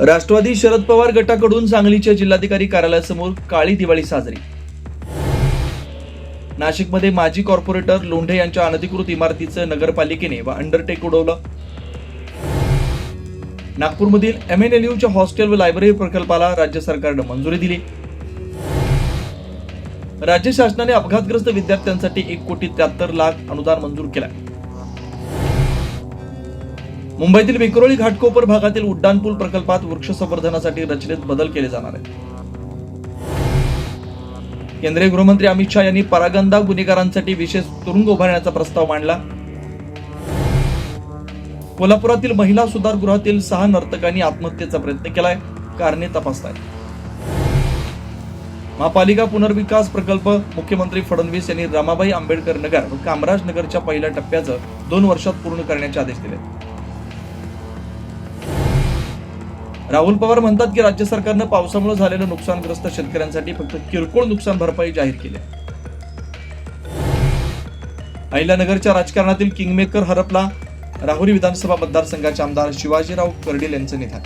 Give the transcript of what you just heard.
राष्ट्रवादी शरद पवार गटाकडून सांगलीच्या जिल्हाधिकारी कार्यालयासमोर काळी दिवाळी साजरी. नाशिकमध्ये माजी कॉर्पोरेटर लोंढे यांच्या अनधिकृत इमारतीचं नगरपालिकेने व अंडरटेक उडवलं. नागपूरमधील एम एन एल यूच्या हॉस्टेल व लायब्ररी प्रकल्पाला राज्य सरकारनं मंजुरी दिली. राज्य शासनाने अपघातग्रस्त विद्यार्थ्यांसाठी एक कोटी त्र्याहत्तर लाख अनुदान मंजूर केलं. मुंबईतील विक्रोळी घाटकोपर भागातील उड्डाणपूल प्रकल्पात वृक्ष संवर्धनासाठी रचनेत बदल केले जाणार आहेत. केंद्रीय गृहमंत्री अमित शहा यांनी परागंदा गुन्हेगारांसाठी विशेष तुरुंग उभारण्याचा प्रस्ताव मांडला. कोल्हापुरातील महिला सुधारगृहातील सहा नर्तकांनी आत्महत्येचा प्रयत्न केलाय. कारणे तपासताय महापालिका पुनर्विकास प्रकल्प मुख्यमंत्री फडणवीस यांनी रमाबाई आंबेडकर नगर व कामराज नगरच्या पहिल्या टप्प्याचं दोन वर्षात पूर्ण करण्याचे आदेश दिले राहुल पवार म्हणतात की राज्य सरकारनं पावसामुळे झालेलं नुकसानग्रस्त शेतकऱ्यांसाठी फक्त किरकोळ नुकसान भरपाई जाहीर केली अहिल्यानगरच्या राजकारणातील किंगमेकर हरपला राहुरी विधानसभा मतदारसंघाचे आमदार शिवाजीराव कर्डील यांचं निधन.